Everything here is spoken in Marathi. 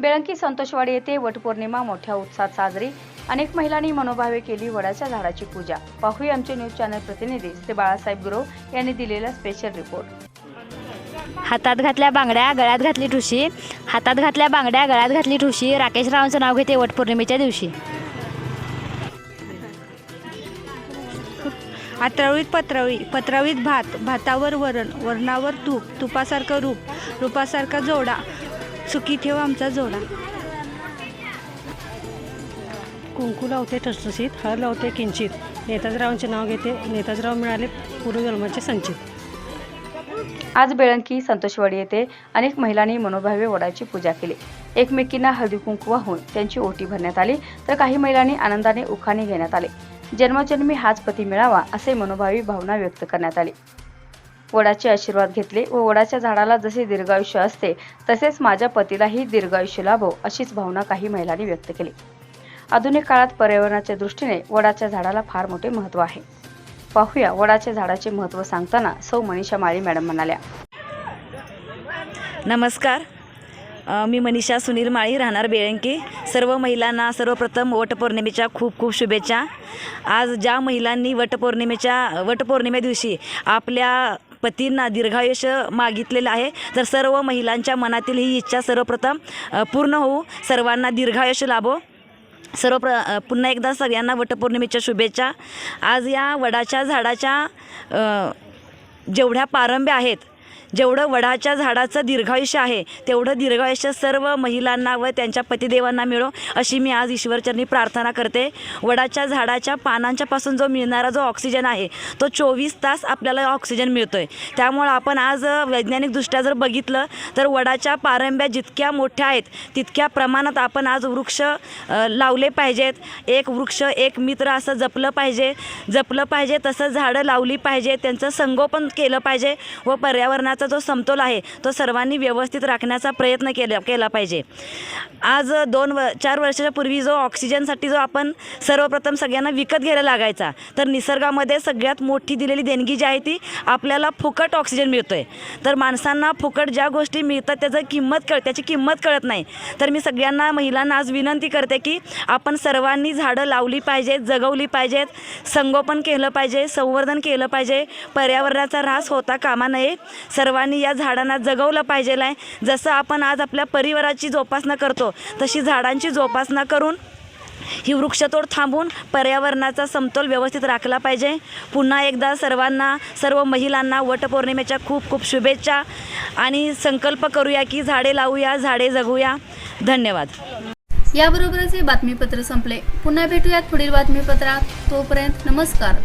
बेळंकी संतोषवाडी येथे वटपौर्णिमा मोठ्या उत्साहात साजरी. अनेक महिलांनी मनोभावे केली वडाच्या झाडाची पूजा. पाहूया आमचे न्यूज चॅनल प्रतिनिधी श्री बाळासाहेब गुरव यांनी दिलेला स्पेशल रिपोर्ट हातात घातल्या बांगड्या गळ्यात घातली ठुशी. हातात घातल्या बांगड्या गळ्यात घातली ठुशी. राकेश रावांचं नाव घेते वटपौर्णिमेच्या दिवशी. आत्रळीत पत्रळी पत्रळीत भात भातावर वरण वरणावर तूप तुपासारखं रूप रूपासारखा जोडा. चुकी ठेव आमचा जोडा. कुंकू लावते ठसठसीत हर लावते किंचित. नेताजरावांचे नाव घेते नेताजराव मिळाले पूर्वजन्माचे संचित. आज बेळंकी संतोषवाडी येथे अनेक महिलांनी मनोभावे वडाची पूजा केली. एकमेकींना हळदी कुंकू वाहून त्यांची ओटी भरण्यात आली तर काही महिलांनी आनंदाने उखाणे घेण्यात आले. जन्मजन्मी हाच पती मिळावा असे मनोभावी भावना व्यक्त करण्यात आली. वडाचे आशीर्वाद घेतले व वडाच्या झाडाला जसे दीर्घायुष्य असते तसेच माझ्या पतीलाही दीर्घायुष्य लाभो अशीच भावना काही महिलांनी व्यक्त केली. आधुनिक काळात पर्यावरणाच्या दृष्टीने वडाच्या झाडाला फार मोठे महत्त्व आहे. पाहूया वडाच्या झाडाचे महत्त्व सांगताना सौ मनीषा माळी मॅडम म्हणाल्या. नमस्कार. मी मनीषा सुनील माळी राहणार बेळंकी. सर्व महिलांना सर्वप्रथम वटपौर्णिमेच्या खूप खूप शुभेच्छा. आज ज्या महिलांनी वटपौर्णिमेच्या वटपौर्णिमे दिवशी आपल्या पतींना दीर्घायुष्य मागितलेलं आहे तर सर्व महिलांच्या मनातील ही इच्छा सर्वप्रथम पूर्ण होऊ. सर्वांना दीर्घायुष्य लाभो. सर्व प्र पुन्हा एकदा सगळ्यांना वटपौर्णिमेच्या शुभेच्छा. आज या वडाच्या झाडाच्या जेवढ्या पारंब्या आहेत जेवढं वडाच्या झाडाचं दीर्घायुष्य आहे तेवढं दीर्घायुष्य सर्व महिलांना व त्यांच्या पतिदेवांना मिळो अशी मी आज ईश्वरचरणी प्रार्थना करते. वडाच्या झाडाच्या पानांच्या पासून जो मिळणारा जो ऑक्सिजन आहे तो चोवीस तास आपल्याला ऑक्सिजन मिळतो आहे त्यामुळं आपण आज वैज्ञानिकदृष्ट्या जर बघितलं तर वडाच्या पारंब्या जितक्या मोठ्या आहेत तितक्या प्रमाणात आपण आज वृक्ष लावले पाहिजेत. एक वृक्ष एक मित्र असं जपलं पाहिजे. जपलं पाहिजे तसं झाडं लावली पाहिजे त्यांचं संगोपन केलं पाहिजे व पर्यावरणात जो समतोल आहे तो सर्वांनी व्यवस्थित राखण्याचा प्रयत्न केला केला पाहिजे. आज दोन व चार वर्षाच्या पूर्वी जो ऑक्सिजनसाठी जो आपण सर्वप्रथम सगळ्यांना विकत घ्यायला लागायचा तर निसर्गामध्ये सगळ्यात मोठी दिलेली देणगी जी आहे ती आपल्याला फुकट ऑक्सिजन मिळतो आहे तर माणसांना फुकट ज्या गोष्टी मिळतात त्याचं किंमत कळ त्याची किंमत कळत नाही. तर मी सगळ्यांना महिलांना आज विनंती करते की आपण सर्वांनी झाडं लावली पाहिजेत जगवली पाहिजेत संगोपन केलं पाहिजे संवर्धन केलं पाहिजे. पर्यावरणाचा ऱ्हास होता कामा नये. सर्व सर्वांनी या झाडांना जगवलं पाहिजेल आहे. जसं आपण आज आपल्या परिवाराची जोपासना करतो तशी झाडांची जोपासना करून ही वृक्षतोड थांबून पर्यावरणाचा समतोल व्यवस्थित राखला पाहिजे. पुन्हा एकदा सर्वांना सर्व महिलांना वटपौर्णिमेच्या खूप खूप शुभेच्छा आणि संकल्प करूया की झाडे लावूया झाडे जगूया. धन्यवाद. याबरोबरच हे बातमीपत्र संपले. पुन्हा भेटूयात पुढील बातमीपत्रात. तोपर्यंत नमस्कार.